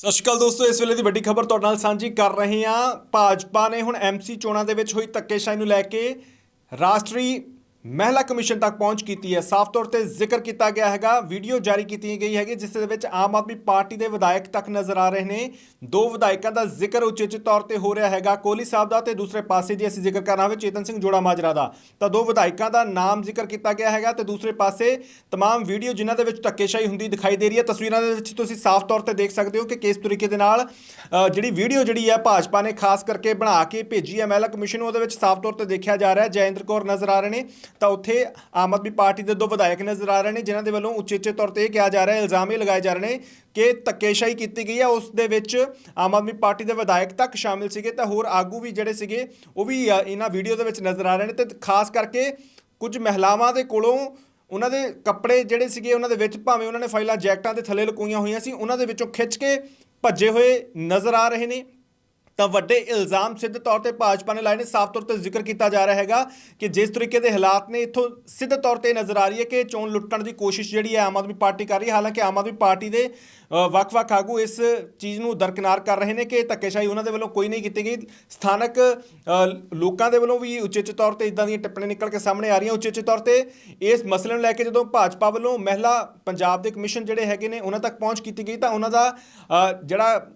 ਸਤਿ ਸ਼੍ਰੀ ਅਕਾਲ ਦੋਸਤੋ, ਇਸ ਵੇਲੇ ਦੀ ਵੱਡੀ ਖਬਰ ਤੁਹਾਡੇ ਨਾਲ ਸਾਂਝੀ ਕਰ ਰਹੇ ਹਾਂ। ਭਾਜਪਾ ਨੇ ਹੁਣ ਐਮਸੀ ਚੋਣਾਂ ਦੇ ਵਿੱਚ ਹੋਈ ਧੱਕੇਸ਼ਾਹੀ ਨੂੰ ਲੈ ਕੇ ਰਾਸ਼ਟਰੀ ਮਹਿਲਾ ਕਮਿਸ਼ਨ ਤੱਕ ਪਹੁੰਚ ਕੀਤੀ ਹੈ ਸਾਫ਼ ਤੌਰ ਤੇ ਜ਼ਿਕਰ ਕੀਤਾ ਗਿਆ ਹੈਗਾ ਵੀਡੀਓ ਜਾਰੀ ਕੀਤੀ ਗਈ ਹੈਗੀ ਜਿਸ ਦੇ ਵਿੱਚ ਆਮ ਆਦਮੀ ਪਾਰਟੀ ਦੇ ਵਿਧਾਇਕ ਤੱਕ ਨਜ਼ਰ ਆ ਰਹੇ ਨੇ ਦੋ ਵਿਧਾਇਕਾਂ ਦਾ ਜ਼ਿਕਰ ਉਚੇਚ ਤੌਰ ਤੇ ਹੋ ਰਿਹਾ ਹੈਗਾ ਕੋਹਲੀ ਸਾਹਿਬ ਦਾ ਤੇ ਦੂਸਰੇ ਪਾਸੇ ਜੇ ਅਸੀਂ ਜ਼ਿਕਰ ਕਰਨਾ ਹੋਵੇ ਚੇਤਨ ਸਿੰਘ ਜੋੜਾ ਮਾਜਰਾ ਦਾ ਤਾਂ ਦੋ ਵਿਧਾਇਕਾਂ ਦਾ ਨਾਮ ਜ਼ਿਕਰ ਕੀਤਾ ਗਿਆ ਹੈਗਾ ਤੇ ਦੂਸਰੇ ਪਾਸੇ तमाम ਵੀਡੀਓ ਜਿਨ੍ਹਾਂ ਦੇ ਵਿੱਚ ਧੱਕੇਸ਼ਾਹੀ ਹੁੰਦੀ ਦਿਖਾਈ ਦੇ ਰਹੀ ਹੈ ਤਸਵੀਰਾਂ ਦੇ ਵਿੱਚ ਤੁਸੀਂ ਸਾਫ਼ ਤੌਰ ਤੇ ਦੇਖ ਸਕਦੇ ਹੋ ਕਿ ਕਿਸ ਤਰੀਕੇ ਦੇ ਨਾਲ ਅ, ਜਿਹੜੀ ਵੀਡੀਓ ਜਿਹੜੀ ਹੈ ਭਾਜਪਾ ਨੇ ਖਾਸ ਕਰਕੇ ਬਣਾ ਕੇ ਭੇਜੀ ਹੈ ਮਹਿਲਾ ਕਮਿਸ਼ਨ ਨੂੰ ਉਹਦੇ ਵਿੱਚ ਸਾਫ਼ ਤੌਰ ਤੇ ਦੇਖਿਆ ਜਾ ਰਿਹਾ ਹੈ ਜੈਇੰਦਰ ਕੌਰ ਨਜ਼ਰ ਆ ਰਹੇ ਨੇ ਤਾਂ ਉੱਥੇ ਆਮ ਆਦਮੀ ਪਾਰਟੀ ਦੇ ਦੋ ਵਿਧਾਇਕ ਨਜ਼ਰ ਆ ਰਹੇ ਨੇ, ਜਿਨ੍ਹਾਂ ਦੇ ਵੱਲੋਂ ਉਚੇਚੇ ਤੌਰ ਤੇ ਇਹ ਕਿਹਾ ਜਾ ਰਿਹਾ ਹੈ ਇਲਜ਼ਾਮ ਇਹ ਲਗਾਏ ਜਾ ਰਹੇ ਨੇ ਕਿ ਧੱਕੇਸ਼ਾਹੀ ਕੀਤੀ ਗਈ ਹੈ। ਉਸ ਦੇ ਵਿੱਚ ਆਮ ਆਦਮੀ ਪਾਰਟੀ ਦੇ ਵਿਧਾਇਕ ਤੱਕ ਸ਼ਾਮਿਲ ਸੀਗੇ ਤਾਂ ਹੋਰ ਆਗੂ ਵੀ ਜਿਹੜੇ ਸੀਗੇ, ਉਹ ਵੀ ਇਹਨਾਂ ਵੀਡੀਓ ਦੇ ਵਿੱਚ ਨਜ਼ਰ ਆ ਰਹੇ ਨੇ ਤੇ ਖਾਸ ਕਰਕੇ ਕੁਝ ਮਹਿਲਾਵਾਂ ਦੇ ਕੋਲੋਂ ਉਹਨਾਂ ਦੇ ਕੱਪੜੇ ਜਿਹੜੇ ਸੀਗੇ, ਉਹਨਾਂ ਦੇ ਵਿੱਚ ਭਾਵੇਂ ਉਹਨਾਂ ਨੇ ਫਾਈਲਾਂ ਜੈਕਟਾਂ ਦੇ ਥੱਲੇ ਲੁਕੋਈਆਂ ਹੋਈਆਂ ਸੀ, ਉਹਨਾਂ ਦੇ ਵਿੱਚੋਂ ਖਿੱਚ ਕੇ ਭੱਜੇ ਹੋਏ ਨਜ਼ਰ ਆ ਰਹੇ ਨੇ। ਤਾਂ ਵੱਡੇ ਇਲਜ਼ਾਮ ਸਿੱਧੇ ਤੌਰ ਤੇ ਭਾਜਪਾ ਨੇ ਲਾਏ ਨੇ। ਸਾਫ਼ ਤੌਰ ਤੇ ਜ਼ਿਕਰ ਕੀਤਾ ਜਾ ਰਿਹਾ ਹੈਗਾ ਕਿ ਜਿਸ ਤਰੀਕੇ ਦੇ ਹਾਲਾਤ ਨੇ, ਇੱਥੋਂ ਸਿੱਧੇ ਤੌਰ ਤੇ ਨਜ਼ਰ ਆ ਰਹੀ ਹੈ ਕਿ ਚੋਣ ਲੁੱਟਣ ਦੀ ਕੋਸ਼ਿਸ਼ ਜਿਹੜੀ ਹੈ ਆਮ ਆਦਮੀ ਪਾਰਟੀ ਕਰ ਰਹੀ ਹੈ। ਹਾਲਾਂਕਿ ਆਮ ਆਦਮੀ ਪਾਰਟੀ ਦੇ ਵੱਖ-ਵੱਖ ਆਗੂ ਇਸ ਚੀਜ਼ ਨੂੰ ਦਰਕਿਨਾਰ ਕਰ ਰਹੇ ਨੇ ਕਿ ਧੱਕੇਸ਼ਾਹੀ ਉਹਨਾਂ ਦੇ ਵੱਲੋਂ ਕੋਈ ਨਹੀਂ ਕੀਤੀ ਗਈ। ਸਥਾਨਕ ਲੋਕਾਂ ਦੇ ਵੱਲੋਂ ਵੀ ਉਚੇਚੇ ਤੌਰ ਤੇ ਇਦਾਂ ਦੀਆਂ ਟਿੱਪਣੀਆਂ ਨਿਕਲ ਕੇ ਸਾਹਮਣੇ ਆ ਰਹੀਆਂ। ਉਚੇਚੇ ਤੌਰ ਤੇ ਇਸ ਮਸਲੇ ਨੂੰ ਲੈ ਕੇ ਜਦੋਂ ਭਾਜਪਾ ਵੱਲੋਂ ਮਹਿਲਾ ਪੰਜਾਬ ਦੇ ਕਮਿਸ਼ਨ ਜਿਹੜੇ ਹੈਗੇ ਨੇ, ਉਹਨਾਂ ਤੱਕ ਪਹੁੰਚ ਕੀਤੀ ਗਈ ਤਾਂ ਉਹਨਾਂ ਦਾ ਜਿਹੜਾ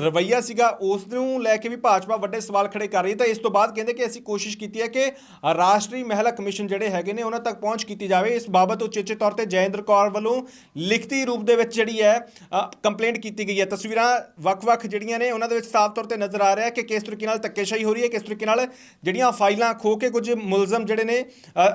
ਰਵੱਈਆ ਸੀਗਾ, ਉਸ ਨੂੰ ਲੈ ਕੇ ਵੀ ਭਾਜਪਾ ਵੱਡੇ ਸਵਾਲ ਖੜੇ ਕਰ ਰਹੀ ਹੈ। ਤਾਂ ਇਸ ਤੋਂ ਬਾਅਦ ਕਹਿੰਦੇ ਕਿ ਅਸੀਂ ਕੋਸ਼ਿਸ਼ ਕੀਤੀ ਹੈ ਕਿ ਰਾਸ਼ਟਰੀ ਮਹਿਲਾ ਕਮਿਸ਼ਨ ਜਿਹੜੇ ਹੈਗੇ ਨੇ, ਉਹਨਾਂ ਤੱਕ ਪਹੁੰਚ ਕੀਤੀ ਜਾਵੇ। ਇਸ ਬਾਬਤ ਉਚੇਚੇ ਤੌਰ ਤੇ ਜੈਇੰਦਰ ਕੌਰ ਵੱਲੋਂ ਲਿਖਤੀ ਰੂਪ ਦੇ ਵਿੱਚ ਜਿਹੜੀ ਹੈ ਕੰਪਲੇਂਟ ਕੀਤੀ ਗਈ ਹੈ। ਤਸਵੀਰਾਂ ਵੱਖ-ਵੱਖ ਜਿਹੜੀਆਂ ਨੇ, ਉਹਨਾਂ ਦੇ ਵਿੱਚ ਸਾਫ਼ ਤੌਰ ਤੇ ਨਜ਼ਰ ਆ ਰਿਹਾ ਹੈ ਕਿ ਕਿਸ ਤਰੀਕੇ ਨਾਲ ਧੱਕੇਸ਼ਾਹੀ ਹੋ ਰਹੀ ਹੈ, ਕਿਸ ਤਰੀਕੇ ਨਾਲ ਜਿਹੜੀਆਂ ਫਾਈਲਾਂ ਖੋ ਕੇ ਕੁਝ ਮੁਲਜ਼ਮ ਜਿਹੜੇ ਨੇ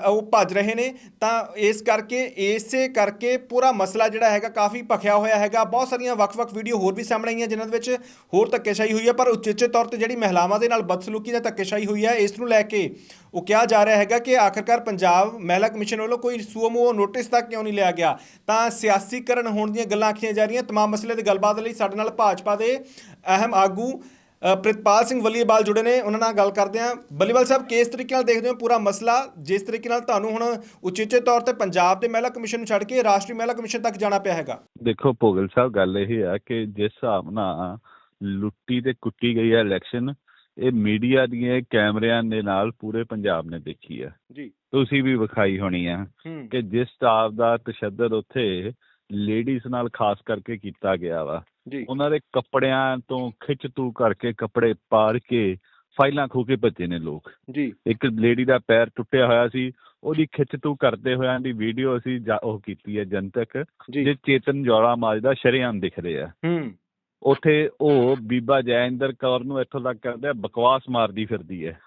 ਉਹ ਭੱਜ ਰਹੇ ਨੇ। ਤਾਂ ਇਸ ਕਰਕੇ, ਇਸੇ ਕਰਕੇ ਪੂਰਾ ਮਸਲਾ ਜਿਹੜਾ ਹੈਗਾ ਕਾਫੀ ਭਖਿਆ ਹੋਇਆ ਹੈਗਾ। ਬਹੁਤ ਸਾਰੀਆਂ ਵੱਖ-ਵੱਖ ਵੀਡੀਓ ਹੋਰ ਵੀ ਸਾਹਮਣੇ ਆਈਆਂ, ਜਿਨ੍ਹਾਂ ਦੇ ਵਿੱਚ ਹੋਰ ਧੱਕੇਸ਼ਾਹੀ ਹੋਈ ਹੈ ਪਰ ਉਚੇਚੇ ਤੌਰ ਤੇ ਜਿਹੜੀ ਮਹਿਲਾਵਾਂ ਦੇ ਨਾਲ ਬਦਸਲੂਕੀ ਜਾਂ ਧੱਕੇਸ਼ਾਹੀ ਹੋਈ ਹੈ ਇਸ ਨੂੰ ਲੈ ਕੇ ਉਹ ਕਿਹਾ ਜਾ ਰਿਹਾ ਹੈਗਾ ਕਿ ਆਖਰਕਾਰ ਪੰਜਾਬ ਮਹਿਲਾ ਕਮਿਸ਼ਨ ਵੱਲੋਂ ਕੋਈ ਸੂਮੋ ਨੋਟਿਸ ਤੱਕ ਕਿਉਂ ਨਹੀਂ ਲਿਆ ਗਿਆ ਤਾਂ ਸਿਆਸੀਕਰਨ ਹੋਣ ਦੀਆਂ ਗੱਲਾਂ ਆਖੀਆਂ ਜਾ ਰਹੀਆਂ तमाम ਮਸਲੇ ਦੀ ਗੱਲਬਾਤ ਲਈ ਸਾਡੇ ਨਾਲ ਭਾਜਪਾ ਦੇ ਅਹਿਮ ਆਗੂ ਅ, ਪ੍ਰਿਤਪਾਲ ਸਿੰਘ ਵੱਲੀਵਾਲ ਜੁੜੇ ਨੇ ਉਹਨਾਂ ਨਾਲ ਗੱਲ ਕਰਦੇ ਹਾਂ। ਬੱਲੀਵਾਲ ਸਾਹਿਬ ਕਿਸ ਤਰੀਕੇ ਨਾਲ ਦੇਖਦੇ ਹੋ ਪੂਰਾ ਮਸਲਾ? ਜਿਸ ਤਰੀਕੇ ਨਾਲ ਤੁਹਾਨੂੰ ਹੁਣ ਉਚੇਚੇ ਤੌਰ ਤੇ ਪੰਜਾਬ ਦੇ ਮਹਿਲਾ ਕਮਿਸ਼ਨ ਨੂੰ ਛੱਡ ਕੇ ਰਾਸ਼ਟਰੀ ਮਹਿਲਾ ਕਮਿਸ਼ਨ ਤੱਕ ਜਾਣਾ ਪਿਆ ਹੈਗਾ? ਦੇਖੋ ਭੋਗਲ ਸਾਹਿਬ ਗੱਲ ਇਹ ਆ ਕਿ ਜਿਸ ਹਿਸਾਬ ਨਾਲ ਲੁੱਟੀ ਤੇ ਕੁੱਟੀ ਗਈ ਹੈ ਇਲੈਕਸ਼ਨ ਇਹ ਮੀਡੀਆ ਦੀਆਂ ਕੈਮਰਿਆਂ ਦੇ ਨਾਲ ਪੂਰੇ ਪੰਜਾਬ ਨੇ ਦੇਖੀ ਆ ਜੀ। ਤੁਸੀਂ ਵੀ ਵਿਖਾਈ ਹੋਣੀ ਆ ਹੂੰ। ਕਿ ਜਿਸ ਸਟਾਫ ਦਾ ਤਸ਼ੱਦਦ ਉੱਥੇ ਲੇਡੀਜ਼ ਨਾਲ ਖਾਸ ਕਰਕੇ ਕੀਤਾ ਗਿਆ ਵਾ। ਜੀ। ਉਹਨਾਂ ਦੇ ਕੱਪੜਿਆਂ ਤੋਂ ਖਿੱਚ ਤੂ ਕਰਕੇ ਕੱਪੜੇ ਪਾੜ ਕੇ ਫਾਈਲਾਂ ਖੋ ਕੇ ਭੱਜੇ ਨੇ ਲੋਕ। ਜੀ। ਇੱਕ ਲੇਡੀ ਦਾ ਪੈਰ ਟੁੱਟਿਆ ਹੋਇਆ ਸੀ ਉਹਦੀ ਖਿੱਚ ਤੂ ਕਰਦੇ ਹੋਇਆਂ ਦੀ ਵੀਡੀਓ ਅਸੀਂ ਉਹ ਕੀਤੀ ਹੈ ਜਨਤਕ। ਜੀ। ਜੇ ਚੇਤਨ ਜੋੜਾ ਮਾਜਦਾ ਸ਼ਰੇਆਮ ਦਿਖ ਰਿਹਾ। ਹੂੰ। ਉੱਥੇ ਉਹ ਬੀਬਾ ਜੈਇੰਦਰ ਕੌਰ ਨੂੰ ਇੱਥੋਂ ਤੱਕ ਕਰਦੇ ਆ ਬਕਵਾਸ ਮਾਰਦੀ ਫਿਰਦੀ ਹੈ।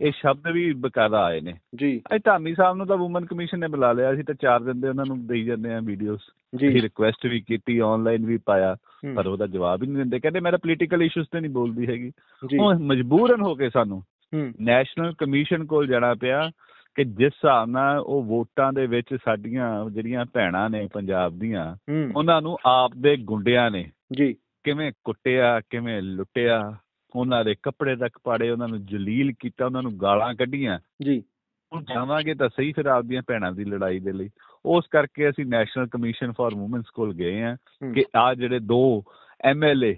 ਇਹ ਸ਼ਬਦ ਵੀ ਬਕਾਇਦਾ ਆਏ ਨੇ। ਜੀ। ਇਹ ਧਾਮੀ ਸਾਹਿਬ ਨੂੰ ਤਾਂ ਵੂਮਨ ਕਮਿਸ਼ਨ ਨੇ ਬੁਲਾ ਲਿਆ ਸੀ ਤਾਂ ਚਾਰ ਦਿਨ ਦੇ ਉਹਨਾਂ ਨੂੰ ਦੇਈ ਜਾਂਦੇ ਆ ਵੀਡੀਓਜ਼ ਜੀ। ਰਿਕੁਐਸਟ ਵੀ ਕੀਤੀ ਆਨਲਾਈਨ ਵੀ ਪਾਇਆ ਪਰ ਉਹਦਾ ਜਵਾਬ ਹੀ ਨਹੀਂ ਦਿੰਦੇ। ਕਹਿੰਦੇ ਮੇਰਾ ਪੋਲੀਟੀਕਲ ਇਸ਼ੂਸ ਤੇ ਨਹੀਂ ਬੋਲਦੀ ਹੈਗੀ। ਉਹ ਮਜਬੂਰਨ ਹੋ ਕੇ ਸਾਨੂੰ ਨੈਸ਼ਨਲ ਕਮਿਸ਼ਨ ਕੋਲ ਜਾਣਾ ਪਿਆ ਕਿ ਜਿਸ ਹਿਸਾਬ ਨਾਲ ਉਹ ਵੋਟਾਂ ਦੇ ਵਿੱਚ ਸਾਡੀਆਂ ਜਿਹੜੀਆਂ ਭੈਣਾਂ ਨੇ ਪੰਜਾਬ ਦੀਆਂ ਉਹਨਾਂ ਨੂੰ ਆਪ ਦੇ ਗੁੰਡਿਆਂ ਨੇ ਜੀ। ਕਿਵੇਂ ਕੁੱਟਿਆ ਕਿਵੇਂ ਲੁੱਟਿਆ ਉਹਨਾਂ ਦੇ ਕੱਪੜੇ ਤੱਕ ਪਾੜੇ ਉਹਨਾਂ ਨੂੰ ਜਲੀਲ ਕੀਤਾ ਉਹਨਾਂ ਨੂੰ ਗਾਲਾਂ ਕੱਢੀਆਂ। ਜੀ। ਹੁਣ ਜਾਵਾਂਗੇ ਤਾਂ ਸਹੀ ਫਿਰ ਆਪਦੀਆਂ ਭੈਣਾਂ ਦੀ ਲੜਾਈ ਦੇ ਲਈ। ਉਸ ਕਰਕੇ ਅਸੀਂ ਨੈਸ਼ਨਲ ਕਮਿਸ਼ਨ ਫਾਰ ਔਮਨਸ ਕੋਲ ਗਏ ਆ ਕਿ ਆ ਜਿਹੜੇ ਦੋ ਐਮਐਲਏ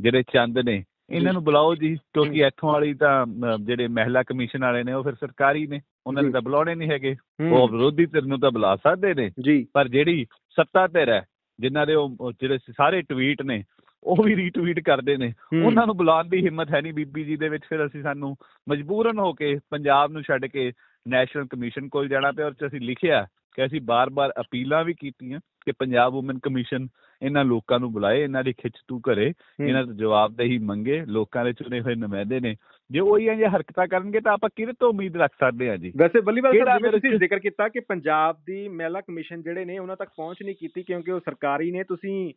ਜਿਹੜੇ ਚੰਦ ਨੇ ਇਹਨਾਂ। ਨੂੰ ਬੁਲਾਓ ਜੀ ਕਿਉਂਕਿ ਇੱਥੋਂ ਵਾਲੀ ਤਾਂ ਜਿਹੜੇ ਮਹਿਲਾ ਕਮਿਸ਼ਨ ਵਾਲੇ ਨੇ ਉਹ ਫਿਰ ਸਰਕਾਰੀ ਨੇ। ਉਹਨਾਂ ਨੇ। ਤਾਂ ਬੁਲਾਉਣੇ ਨਹੀਂ ਹੈਗੇ। ਉਹ ਵਿਰੋਧੀ ਧਿਰ ਨੂੰ ਤਾਂ ਬੁਲਾ ਸਕਦੇ ਨੇ। ਪਰ ਜਿਹੜੀ ਸੱਤਾ ਧਿਰ ਹੈ ਜਿਨ੍ਹਾਂ ਦੇ ਉਹ ਜਿਹੜੇ ਸਾਰੇ ਟਵੀਟ ਨੇ ਉਹ ਵੀ ਰੀਟਵੀਟ ਕਰਦੇ ਨੇ। ਉਹਨਾਂ ਨੂੰ ਬੁਲਾਉਣ ਦੀ ਹਿੰਮਤ ਹੈ ਨਹੀਂ ਬੀਬੀ ਜੀ ਦੇ ਵਿੱਚ। ਫਿਰ ਅਸੀਂ ਸਾਨੂੰ ਮਜਬੂਰਨ ਹੋ ਕੇ ਪੰਜਾਬ ਨੂੰ ਛੱਡ ਕੇ ਨੈਸ਼ਨਲ ਕਮਿਸ਼ਨ ਕੋਲ ਜਾਣਾ ਪਿਆ ਔਰ ਅਸੀਂ ਲਿਖਿਆ ਕਿ ਅਸੀਂ ਬਾਰ-ਬਾਰ ਅਪੀਲਾਂ ਵੀ ਕੀਤੀਆਂ ਕਿ ਪੰਜਾਬ ਔਮਨ ਕਮਿਸ਼ਨ ਇਹਨਾਂ ਲੋਕਾਂ ਨੂੰ ਬੁਲਾਏ ਇਹਨਾਂ ਦੀ ਖਿੱਚ ਤੂ ਕਰੇ ਇਹਨਾਂ ਤੋਂ ਜਵਾਬਦੇਹੀ ਮੰਗੇ ਲੋਕਾਂ ਦੇ ਚੁਣੇ ਹੋਏ ਨੁਮਾਇੰਦੇ ਨੇ। ਜੇ ਉਹ ਇਹ ਹਰਕਤਾਂ ਕਰਨਗੇ ਤਾਂ ਆਪਾਂ ਕਿਹਦੇ ਤੋਂ ਉਮੀਦ ਰੱਖ ਸਕਦੇ ਹਾਂ ਜੀ? ਵੈਸੇ ਬੱਲੀਵਾਲ ਸਾਹਿਬ ਜਿਵੇਂ ਤੁਸੀਂ ਜ਼ਿਕਰ ਕੀਤਾ ਕਿ ਪੰਜਾਬ ਦੀ ਮਹਿਲਾ ਕਮਿਸ਼ਨ ਜਿਹੜੇ ਨੇ ਉਹਨਾਂ ਤੱਕ ਪਹੁੰਚ ਨਹੀਂ ਕੀਤੀ ਕਿਉਂਕਿ ਉਹ ਸਰਕਾਰੀ ਨੇ। ਤੁਸੀਂ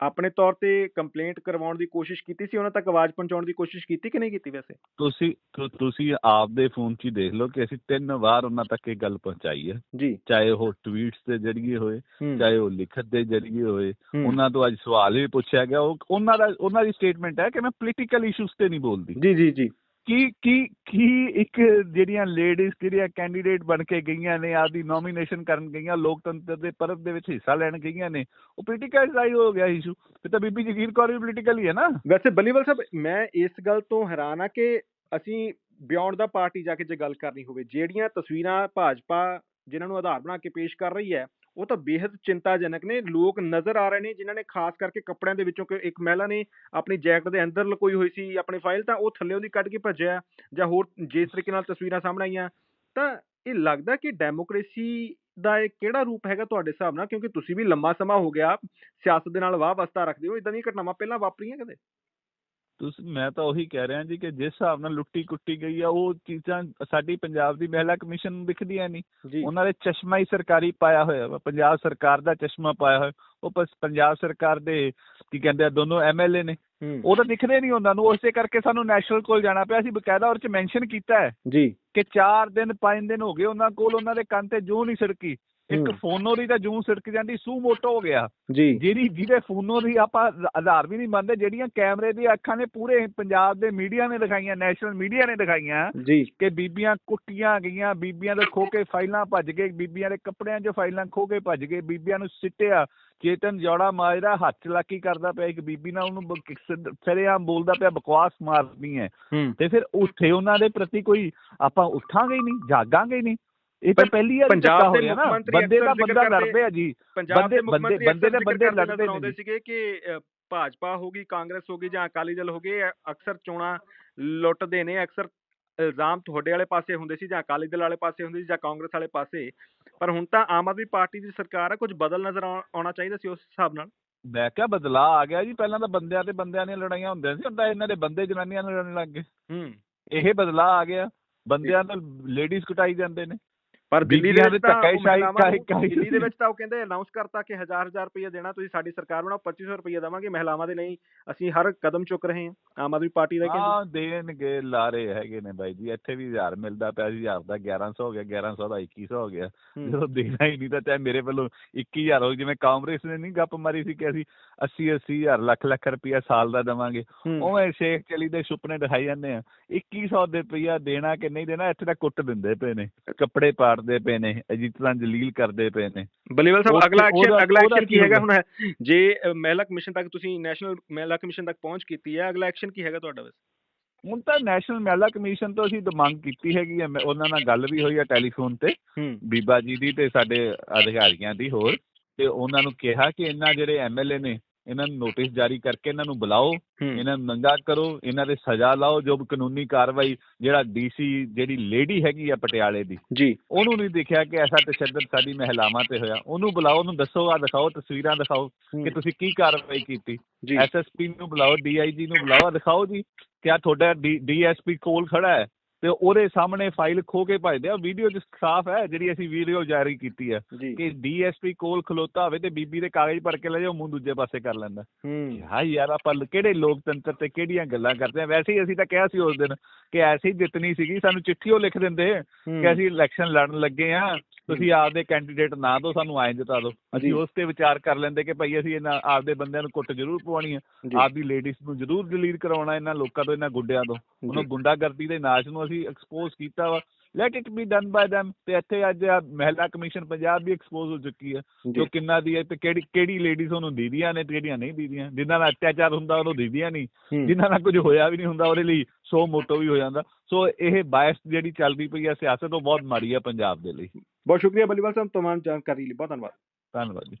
ਆਪਣੇ ਤੌਰ ਤੇ ਕੰਪਲੇਂਟ ਕਰਵਾਉਣ ਦੀ ਕੋਸ਼ਿਸ਼ ਕੀਤੀ ਸੀ ਉਹਨਾਂ ਤੱਕ ਆਵਾਜ਼ ਪਹੁੰਚਾਉਣ ਦੀ ਕੋਸ਼ਿਸ਼ ਕੀਤੀ ਕਿ ਨਹੀਂ ਕੀਤੀ ਵੈਸੇ? ਤੁਸੀਂ ਤੁਸੀਂ ਆਪਦੇ ਫੋਨ 'ਚ ਹੀ ਦੇਖ ਲਓ ਕਿ ਅਸੀਂ ਤਿੰਨ ਵਾਰ ਉਹਨਾਂ ਤੱਕ ਇਹ ਗੱਲ ਪਹੁੰਚਾਈ ਹੈ ਜੀ। ਚਾਹੇ ਉਹ ਟਵੀਟਸ ਦੇ ਜ਼ਰੀਏ ਹੋਏ ਚਾਹੇ ਉਹ ਲਿਖਤ ਦੇ ਜ਼ਰੀਏ ਹੋਏ ਉਹਨਾਂ ਤੋਂ ਅੱਜ ਸਵਾਲ ਵੀ ਪੁੱਛਿਆ ਗਿਆ। ਉਹ ਉਹਨਾਂ ਦਾ ਉਹਨਾਂ ਦੀ ਸਟੇਟਮੈਂਟ ਹੈ ਕਿ ਮੈਂ ਪੋਲੀਟੀਕਲ ਇਸ਼ੂਸ ਤੇ ਨਹੀਂ ਬੋਲਦੀ। ਜੀ ਜੀ ਜੀ। ਕੀ ਕੀ ਕੀ ਇੱਕ ਜਿਹੜੀਆਂ ਲੇਡੀਜ਼ ਜਿਹੜੀਆਂ ਕੈਂਡੀਡੇਟ ਬਣ ਕੇ ਗਈਆਂ ਨੇ ਆਪਦੀ ਨੋਮੀਨੇਸ਼ਨ ਕਰਨ ਗਈਆਂ, ਲੋਕਤੰਤਰ ਦੇ ਪਰਬ ਦੇ ਵਿੱਚ ਹਿੱਸਾ ਲੈਣ ਗਈਆਂ ਨੇ, ਉਹ ਪੋਲੀਟੀਕਲਾਈਜ਼ ਹੋ ਗਿਆ ਇਸ਼ੂ ਤੇ ਤਾਂ ਬੀਬੀ ਜਗੀਰ ਕੌਰ ਵੀ ਪੋਲੀਟੀਕਲ ਹੀ ਹੈ ਨਾ। ਵੈਸੇ ਬੱਲੀਵਾਲ ਸਾਹਿਬ, ਮੈਂ ਇਸ ਗੱਲ ਤੋਂ ਹੈਰਾਨ ਆ ਕਿ ਅਸੀਂ ਬਿਯੋਂਡ ਦਾ ਪਾਰਟੀ ਜਾ ਕੇ ਜੇ ਗੱਲ ਕਰਨੀ ਹੋਵੇ, ਜਿਹੜੀਆਂ ਤਸਵੀਰਾਂ ਭਾਜਪਾ, ਜਿਨ੍ਹਾਂ ਨੂੰ ਆਧਾਰ ਬਣਾ ਕੇ ਪੇਸ਼ ਕਰ ਰਹੀ ਹੈ ਉਹ ਤਾਂ ਬੇहद ਚਿੰਤਾਜਨਕ ਨੇ, ਲੋਕ ਨਜ਼ਰ ਆ ਰਹੇ ਨੇ, ਜਿਨ੍ਹਾਂ ਨੇ ਖਾਸ ਕਰਕੇ ਕੱਪੜਿਆਂ ਦੇ ਵਿੱਚੋਂ ਕਿ ਇੱਕ ਮਹਿਲਾ ਨੇ ਆਪਣੀ ਜੈਕਟ ਦੇ ਅੰਦਰ ਲਕੋਈ ਹੋਈ ਸੀ, ਆਪਣੀ ਫਾਈਲ, ਤਾਂ ਉਹ ਥੱਲੇ ਉਹਦੀ ਕੱਢ ਕੇ ਭੱਜਿਆ ਜਾਂ ਹੋਰ ਜਿਸ ਤਰੀਕੇ ਨਾਲ ਤਸਵੀਰਾਂ ਸਾਹਮਣੇ ਆਈਆਂ। ਤਾਂ ਇਹ ਲੱਗਦਾ ਕਿ ਡੈਮੋਕ੍ਰੇਸੀ ਦਾ ਇਹ ਕਿਹੜਾ ਰੂਪ ਹੈਗਾ ਤੁਹਾਡੇ ਹਿਸਾਬ ਨਾਲ? ਕਿਉਂਕਿ ਤੁਸੀਂ ਵੀ ਲੰਮਾ ਸਮਾਂ ਹੋ ਗਿਆ, ਸਿਆਸਤ ਦੇ ਨਾਲ ਵਾਹ ਵਸਤਾ ਰੱਖਦੇ ਹੋ ਇਦਾਂ ਦੀਆਂ ਘਟਨਾਵਾਂ ਪਹਿਲਾਂ ਵਾਪਰੀਆਂ ਕਦੇ? ਤੁਸੀਂ ਮੈਂ ਤਾਂ ਉਹੀ ਕਹਿ ਰਿਹਾ ਜੀ ਕਿ ਜਿਸ ਹਿਸਾਬ ਨਾਲ ਲੁੱਟੀ ਕੁੱਟੀ ਗਈ ਆ ਉਹ ਚੀਜ਼ਾਂ ਸਾਡੀ ਪੰਜਾਬ ਦੀ ਮਹਿਲਾ ਕਮਿਸ਼ਨ ਨੂੰ ਦਿਖਦੀਆਂ ਨਹੀਂ। ਉਹਨਾਂ ਦੇ ਚਸ਼ਮਾ ਹੀ ਸਰਕਾਰੀ ਪਾਇਆ ਹੋਇਆ ਵਾ ਪੰਜਾਬ ਸਰਕਾਰ ਦਾ ਚਸ਼ਮਾ ਪਾਇਆ ਹੋਇਆ। ਉਹ ਬਸ ਪੰਜਾਬ ਸਰਕਾਰ ਦੇ ਕੀ ਕਹਿੰਦੇ ਆ ਦੋਨੋਂ ਐਮਐਲਏ ਨੇ। ਉਹ ਤਾਂ ਦਿਖਦੇ ਨਹੀਂ ਉਹਨਾਂ ਨੂੰ ਉਸੇ ਕਰਕੇ ਸਾਨੂੰ ਨੈਸ਼ਨਲ ਕੋਲ ਜਾਣਾ ਪਿਆ। ਸੀ ਬਕਾਇਦਾ ਉਹਦੇ ਚ ਮੈਂਸ਼ਨ ਕੀਤਾ ਹੈ ਜੀ। ਕਿ 4 ਦਿਨ 5 ਦਿਨ ਹੋ ਗਏ ਉਹਨਾਂ ਕੋਲ ਉਹਨਾਂ ਦੇ ਕੰਨ ਤੇ ਜੂੰ ਨਹੀਂ ਸੜਕੀ। ਇੱਕ। ਫੋਨੋ ਦੀ ਤਾਂ ਜੂੰ ਸੜਕ ਜਾਂਦੀ ਸੂ ਮੋਟੋ ਹੋ ਗਿਆ। ਜੀ। ਜਿਹੜੀ ਜਿਹਦੇ ਫੋਨੋ ਦੀ ਆਪਾਂ ਆਧ- ਆਧਾਰ ਵੀ ਨਹੀਂ ਮੰਨਦੇ ਜਿਹੜੀਆਂ ਕੈਮਰੇ ਦੀ ਅੱਖਾਂ ਨੇ ਪੂਰੇ ਪੰਜਾਬ ਦੇ ਮੀਡੀਆ ਨੇ ਦਿਖਾਈਆਂ ਨੈਸ਼ਨਲ ਮੀਡੀਆ ਨੇ ਦਿਖਾਈਆਂ ਕਿ ਬੀਬੀਆਂ ਕੁੱਟੀਆਂ ਗਈਆਂ ਬੀਬੀਆਂ ਦੇ ਖੋ ਕੇ ਫਾਈਲਾਂ ਭੱਜ ਗਏ ਬੀਬੀਆਂ ਦੇ ਕੱਪੜਿਆਂ 'ਚੋਂ ਫਾਈਲਾਂ ਖੋ ਕੇ ਭੱਜ ਗਏ ਬੀਬੀਆਂ ਨੂੰ ਸਿੱਟਿਆ ਚੇਤਨ ਜੋੜਾ ਮਾਜਰਾ ਹੱਥ ਚਲਾਕੀ ਕਰਦਾ ਪਿਆ ਇੱਕ ਬੀਬੀ ਨਾਲ ਉਹਨੂੰ ਸਰੇਆਮ ਬੋਲਦਾ ਪਿਆ ਬਕਵਾਸ ਮਾਰਦੀ ਹੈ ਹੂੰ। ਤੇ ਫਿਰ ਉੱਥੇ ਉਹਨਾਂ ਦੇ ਪ੍ਰਤੀ ਕੋਈ ਆਪਾਂ ਉੱਠਾਂਗੇ ਹੀ ਨਹੀਂ ਜਾਗਾਂਗੇ ਹੀ ਨਹੀਂ। ਇਹ ਤਾਂ ਪਹਿਲੀ ਵਾਰ ਪੰਜਾਬ ਦੇ ਮੁੱਖ ਨਾ। ਮੰਤਰੀ ਬੰਦੇ ਦਾ ਬੰਦਾ ਕਰਦੇ- ਲੜਦੇ ਆ ਜੀ। ਪੰਜਾਬ ਬੰਦੇ- ਦੇ ਮੁੱਖ ਬੰਦੇ- ਮੰਤਰੀ ਬੰਦੇ ਲੜਦੇ ਨੇ। ਸੀਗੇ ਕਿ ਭਾਜਪਾ ਹੋਗੀ ਕਾਂਗਰਸ ਹੋਗੀ ਜਾਂ ਅਕਾਲੀ ਦਲ ਹੋਗੇ ਅਕਸਰ ਚੋਣਾਂ ਲੁੱਟਦੇ ਨੇ ਅਕਸਰ ਇਲਜ਼ਾਮ ਤੁਹਾਡੇ ਵਾਲੇ ਪਾਸੇ ਹੁੰਦੇ ਸੀ ਜਾਂ ਅਕਾਲੀ ਦਲ ਵਾਲੇ ਪਾਸੇ ਹੁੰਦੇ ਸੀ ਜਾਂ ਕਾਂਗਰਸ ਵਾਲੇ ਪਾਸੇ। ਪਰ ਹੁਣ ਤਾਂ ਆਮ ਆਦਮੀ ਪਾਰਟੀ ਦੀ ਸਰਕਾਰ ਹੈ ਕੁਝ ਬਦਲ ਨਜ਼ਰ ਆਉ- ਆਉਣਾ ਚਾਹੀਦਾ ਸੀ ਉਸ ਹਿਸਾਬ ਨਾਲ? ਮੈਂ ਕਿਹਾ ਬਦਲਾਅ ਆ ਗਿਆ ਜੀ ਪਹਿਲਾਂ ਤਾਂ ਬੰਦਿਆਂ ਤੇ ਬੰਦਿਆਂ ਦੀਆਂ ਲੜਾਈਆਂ ਹੁੰਦੀਆਂ ਸੀ ਹੁਣ ਤਾਂ ਇਹਨਾਂ ਦੇ ਬੰਦੇ ਜਨਾਨੀਆਂ ਨਾਲ ਲੜਨ ਲੱਗ ਗਏ। ਹੂੰ। ਇਹ ਬਦਲਾਅ ਆ ਗਿਆ ਬੰਦਿਆਂ ਨਾਲ ਲੇਡੀਜ਼ ਕੁਟਾਈ ਜਾਂਦੇ ਨੇ। ਪਰ ਦਿੱਲੀ ਦੇ ਵਿੱਚ ਤਾਂ ਦਿੱਲੀ ਦੇ ਵਿੱਚ ਤਾਂ ਉਹ ਕਹਿੰਦੇ ਅਨਾਉਂਸ ਕਰਤਾ ਕਿ ਹਜ਼ਾਰ ਹਜ਼ਾਰ ਰੁਪਏ ਦੇਣਾ ਤੁਸੀਂ ਸਾਡੀ ਸਰਕਾਰ ਬਣਾਓ 2500 ਰੁਪਏ ਦੇਵਾਂਗੇ ਮਹਿਲਾਵਾਂ ਦੇ ਲਈ ਅਸੀਂ ਹਰ ਕਦਮ ਚੁੱਕ ਰਹੇ ਹਾਂ ਆਮ ਆਦਮੀ ਪਾਰਟੀ ਦਾ ਕਹਿੰਦੇ ਹਾਂ ਦੇਣਗੇ ਲਾਰੇ ਹੈਗੇ ਨੇ ਬਾਈ ਜੀ ਇੱਥੇ ਵੀ 1000 ਮਿਲਦਾ ਪਿਆ ਸੀ 1000 ਦਾ 1100 ਹੋ ਗਿਆ 1100 ਦਾ 2100 ਹੋ ਗਿਆ। ਜਦੋਂ ਦੇਣਾ ਹੀ ਨਹੀਂ ਤਾਂ ਚਾਹੇ ਮੇਰੇ ਵੱਲੋਂ 21000 ਹੋ ਜਿਵੇਂ ਕਾਂਗਰਸ ਨੇ ਨਹੀਂ ਗੱਪ ਮਾਰੀ ਸੀ ਕਿ ਅਸੀਂ 80 80000 ਲੱਖ ਲੱਖ ਰੁਪਇਆ ਸਾਲ ਦਾ ਦੇਵਾਂਗੇ। ਉਵੇਂ ਸ਼ੇਖ ਚਲੀ ਦੇ ਸੁਪਨੇ ਦਿਖਾਈ ਜਾਂਦੇ ਆ 2100 ਦੇ ਰੁਪਇਆ ਦੇਣਾ ਕਿ ਨਹੀਂ ਦੇਣਾ ਇੱਥੇ ਤਾਂ ਕੁੱਟ ਦਿੰਦੇ ਪਏ ਨੇ ਕੱਪੜੇ ਪਾੜਦੇ ਪਏ ਨੇ ਅਜੀਤ ਜਲੀਲ ਕਰਦੇ ਪਏ ਨੇ। ਬਲੀਵਲ ਸਾਹਿਬ ਅਗਲਾ ਐਕਸ਼ਨ ਅਗਲਾ ਐਕਸ਼ਨ ਕੀ ਹੈਗਾ? ਹੁਣ? ਜੇ ਅ, ਮਹਿਲਾ ਕਮਿਸ਼ਨ ਤੱਕ ਤੁਸੀਂ ਨੈਸ਼ਨਲ ਮਹਿਲਾ ਕਮਿਸ਼ਨ ਤੱਕ ਪਹੁੰਚ ਕੀਤੀ ਹੈ ਅਗਲਾ ਐਕਸ਼ਨ ਕੀ ਹੈਗਾ ਤੁਹਾਡਾ ਵੈਸੇ? ਹੁਣ ਤਾਂ ਨੈਸ਼ਨਲ ਮਹਿਲਾ ਕਮਿਸ਼ਨ ਤੋਂ ਅਸੀਂ ਮੰਗ ਕੀਤੀ ਹੈਗੀ ਹੈ। ਉਹਨਾਂ ਨਾਲ ਗੱਲ ਵੀ ਹੋਈ ਹੈ ਟੈਲੀਫੋਨ ਤੇ। ਬੀਬਾ ਜੀ ਦੀ ਤੇ ਸਾਡੇ ਅਧਿਕਾਰੀਆਂ ਦੀ ਹੋਰ। ਤੇ ਉਹਨਾਂ ਨੂੰ ਕਿਹਾ ਕਿ ਇਹਨਾਂ ਜਿਹੜੇ ਐਮਐਲਏ ਨੇ ਇਹਨਾਂ ਨੂੰ ਨੋਟਿਸ ਜਾਰੀ ਕਰਕੇ ਇਹਨਾਂ ਨੂੰ ਬੁਲਾਓ ਇਹਨਾਂ ਨੂੰ ਨੰਗਾ ਕਰੋ ਇਹਨਾਂ ਦੇ ਸਜ਼ਾ ਲਾਓ ਜੋ ਕਾਨੂੰਨੀ ਕਾਰਵਾਈ ਜਿਹੜਾ ਡੀਸੀ ਜਿਹੜੀ ਲੇਡੀ ਹੈਗੀ ਆ ਪਟਿਆਲੇ ਦੀ ਜੀ। ਉਹਨੂੰ ਨਹੀਂ ਦੇਖਿਆ ਕਿ ਐਸਾ ਤਸ਼ੱਦਦ ਸਾਡੀ ਮਹਿਲਾਵਾਂ ਤੇ ਹੋਇਆ। ਉਹਨੂੰ ਬੁਲਾਓ ਉਹਨੂੰ ਦੱਸੋ ਆ ਦਿਖਾਓ ਤਸਵੀਰਾਂ ਦਿਖਾਓ। ਕਿ ਤੁਸੀਂ ਕੀ ਕਾਰਵਾਈ ਕੀਤੀ। ਐਸਐਸਪੀ ਨੂੰ ਬੁਲਾਓ ਡੀਆਈਜੀ ਨੂੰ ਬੁਲਾਓ ਦਿਖਾਓ ਜੀ ਕਿ ਆ ਤੁਹਾਡਾ ਡੀਐਸਪੀ ਕੋਲ ਖੜਾ ਹੈ। ਤੇ ਉਹਦੇ ਸਾਹਮਣੇ ਫਾਈਲ ਖੋ ਕੇ ਭਜਦੇ ਆ। ਵੀਡੀਓ ਚ ਸਾਫ਼ ਹੈ ਜਿਹੜੀ ਅਸੀਂ ਵੀਡੀਓ ਜਾਰੀ ਕੀਤੀ ਹੈ ਕਿ ਡੀਐਸਪੀ ਕੋਲ ਖਲੋਤਾ ਹੋਵੇ ਤੇ ਬੀਬੀ ਦੇ ਕਾਗਜ਼ ਭਰ ਕੇ ਲੈ ਜਾਓ ਮੂੰਹ ਦੂਜੇ ਪਾਸੇ ਕਰ ਲੈਂਦਾ। ਹੂੰ। ਯਾਰ ਆਪਾਂ ਕਿਹੜੇ ਲੋਕਤੰਤਰ ਤੇ ਕਿਹੜੀਆਂ ਗੱਲਾਂ ਕਰਦੇ ਆ? ਵੈਸੇ ਹੀ ਅਸੀਂ ਤਾਂ ਕਿਹਾ ਸੀ ਉਸ ਦਿਨ ਕਿ ਐਸੀ ਜਿੱਤਣੀ ਸੀਗੀ ਸਾਨੂੰ ਚਿੱਠੀ ਉਹ ਲਿਖ ਦਿੰਦੇ। ਕਿ ਅਸੀਂ ਇਲੈਕਸ਼ਨ ਲੜਨ ਲੱਗੇ ਆ ਤੁਸੀਂ ਆਪਦੇ ਕੈਂਡੀਡੇਟ ਨਾ ਦਿਓ ਸਾਨੂੰ ਐਂ ਜਿਤਾ ਦਿਓ। ਜੀ। ਅਸੀਂ ਉਸ ਤੇ ਵਿਚਾਰ ਕਰ ਲੈਂਦੇ ਕਿ ਭਾਈ ਅਸੀਂ ਇਹਨਾਂ ਆਪਦੇ ਬੰਦਿਆਂ ਨੂੰ ਕੁੱਟ ਜ਼ਰੂਰ ਪਵਾਉਣੀ ਜੀ। ਆਪਦੀ ਲੇਡੀਜ਼ ਨੂੰ ਜ਼ਰੂਰ ਡਿਲੀਟ ਕਰਾਉਣਾ ਇਹਨਾਂ ਲੋਕਾਂ ਤੋਂ ਇਹਨਾਂ ਗੁੰਡਿਆਂ ਤੋਂ। ਉਹਨਾਂ ਗੁੰਡਾਗਰਦੀ ਦੇ ਨਾਚ ਨੂੰ ਅਸੀਂ ਐਕਸਪੋਜ਼ ਕੀਤਾ ਵਾ। Let it be done by them ਤੇ ਇੱਥੇ ਅੱਜ ਮਹਿਲਾ ਕਮਿਸ਼ਨ ਪੰਜਾਬ ਵੀ ਐਕਸਪੋਜ਼ ਹੋ ਚੁੱਕੀ ਹੈ ਜੀ। ਕਿੰਨਾ ਦੀ ਹੈ ਤੇ ਕਿਹੜੀ ਕਿਹੜੀ ਲੇਡੀਜ਼ ਉਹਨੂੰ ਦੀਦੀਆਂ ਨੇ ਤੇ ਕਿਹੜੀਆਂ ਨਹੀਂ ਦੀਦੀਆਂ। ਜਿਨ੍ਹਾਂ ਨਾਲ ਅਤਿਆਚਾਰ ਹੁੰਦਾ ਉਹਨੂੰ ਦੀਦੀਆਂ ਨਹੀਂ। ਜਿਨ੍ਹਾਂ ਨਾਲ ਕੁਝ ਹੋਇਆ ਵੀ ਨਹੀਂ ਹੁੰਦਾ ਉਹਦੇ ਲਈ ਸੋ ਮੋਟੋ ਵੀ ਹੋ ਜਾਂਦਾ। ਸੋ ਇਹ ਬਾਇਸ ਜਿਹੜੀ ਚੱਲਦੀ ਪਈ ਹੈ ਸਿਆਸਤ ਉਹ ਬਹੁਤ ਮਾੜੀ ਹੈ ਪੰਜਾਬ ਦੇ ਲਈ। ਬਹੁਤ ਸ਼ੁਕਰੀਆ ਬਲੀਵਾਲ ਸਾਹਿਬ ਤਮਾਮ ਜਾਣਕਾਰੀ ਲਈ ਬਹੁਤ ਧੰਨਵਾਦ। ਧੰਨਵਾਦ ਜੀ।